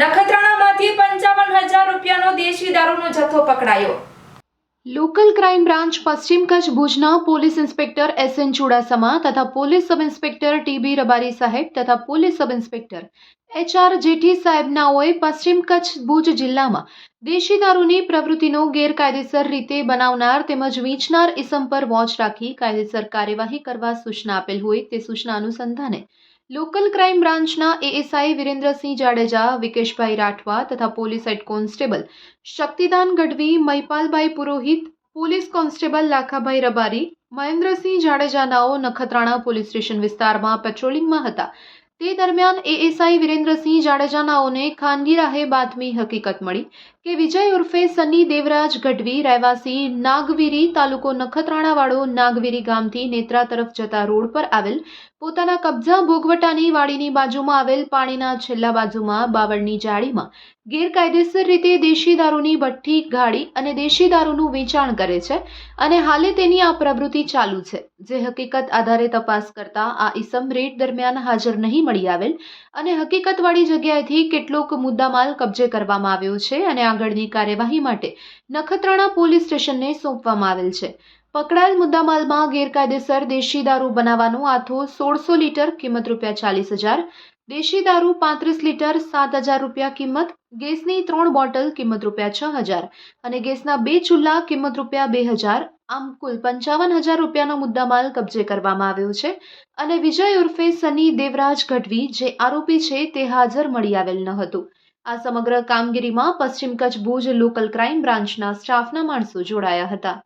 નખત્રાણામાંથી પંચાવન હજાર રૂપિયાનો દેશી દારૂનો જથ્થો પકડાયો. લોકલ ક્રાઇમ બ્રાન્ચ પશ્ચિમ કચ્છ ભુજના police inspector S N Chudasama તથા police sub inspector T B Rabari સાહેબ તથા police sub inspector H R Jethi સાહેબનાઓએ પશ્ચિમ કચ્છ ભુજ જિલ્લામાં દેશી દારૂની પ્રવૃત્તિનો ગેરકાયદેસર રીતે બનાવનાર તેમજ વેચનાર ઇસમ પર વોચ રાખી કાયદેસર કાર્યવાહી કરવા સૂચના આપેલ હોય તે સૂચના અનુસંધાને લોકલ ક્રાઇમ બ્રાન્ચના એએસઆઈ વિરેન્દ્રસિંહ જાડેજા, વિકેશભાઈ રાઠવા તથા police head constable Shaktidan Gadhvi, Mahipalbhai Purohit, police constable Lakhabhai Rabari, Mahendrasinh જાડેજાનાઓ Nakhatrana police station વિસ્તારમાં પેટ્રોલિંગમાં હતા. તે દરમિયાન એએસઆઈ વિરેન્દ્રસિંહ જાડેજાનાઓને ખાનગી રાહે બાતમી હકીકત મળી. કે વિજય ઉર્ફે સની દેવરાજ ગઢવી રહેવાસી નાગવીરી તાલુકો નખત્રાણાવાળો નાગવીરી ગામથી નેત્રા તરફ જતા રોડ પર આવેલ પોતાના કબજા ભોગવટાની વાડીની બાજુમાં આવેલ પાણીના છેલ્લા બાજુમાં બાવળની જાળીમાં ગેરકાયદેસર રીતે દેશી દારૂની ભઠ્ઠી, ગાડી અને દેશી દારૂનું વેચાણ કરે છે અને હાલે તેની આ પ્રવૃત્તિ ચાલુ છે. જે હકીકત આધારે તપાસ કરતા આ ઈસમ રેડ દરમિયાન હાજર નહીં મળી આવેલ અને હકીકતવાળી જગ્યાએથી કેટલોક મુદ્દામાલ કબજે કરવામાં આવ્યો છે અને આગળની કાર્યવાહી માટે નખત્રાણા પોલીસ સ્ટેશનને સોંપવામાં આવેલ છે. પકડાયેલ મુદ્દામાલમાં ગેરકાયદેસર દેશી દારૂ બનાવવાનો આથો સોળસો લીટર કિંમત રૂપિયા ચાલીસ હજાર, દેશી દારૂ પાંત્રીસ લીટર સાત હજાર રૂપિયા કિંમત, ગેસની ત્રણ બોટલ કિંમત રૂપિયા છ હજાર અને ગેસના બે ચૂલા કિંમત રૂપિયા બે હજાર, આમ કુલ પંચાવન હજાર રૂપિયાનો મુદ્દામાલ કબજે કરવામાં આવ્યો છે અને વિજય ઉર્ફે સની દેવરાજ ગઢવી, જે આરોપી છે, તે હાજર મળી આવેલ ન હતું. આ સમગ્ર કામગીરીમાં પશ્ચિમ કચ્છ ભુજ લોકલ ક્રાઇમ બ્રાન્ચના સ્ટાફના માણસો જોડાયા હતા.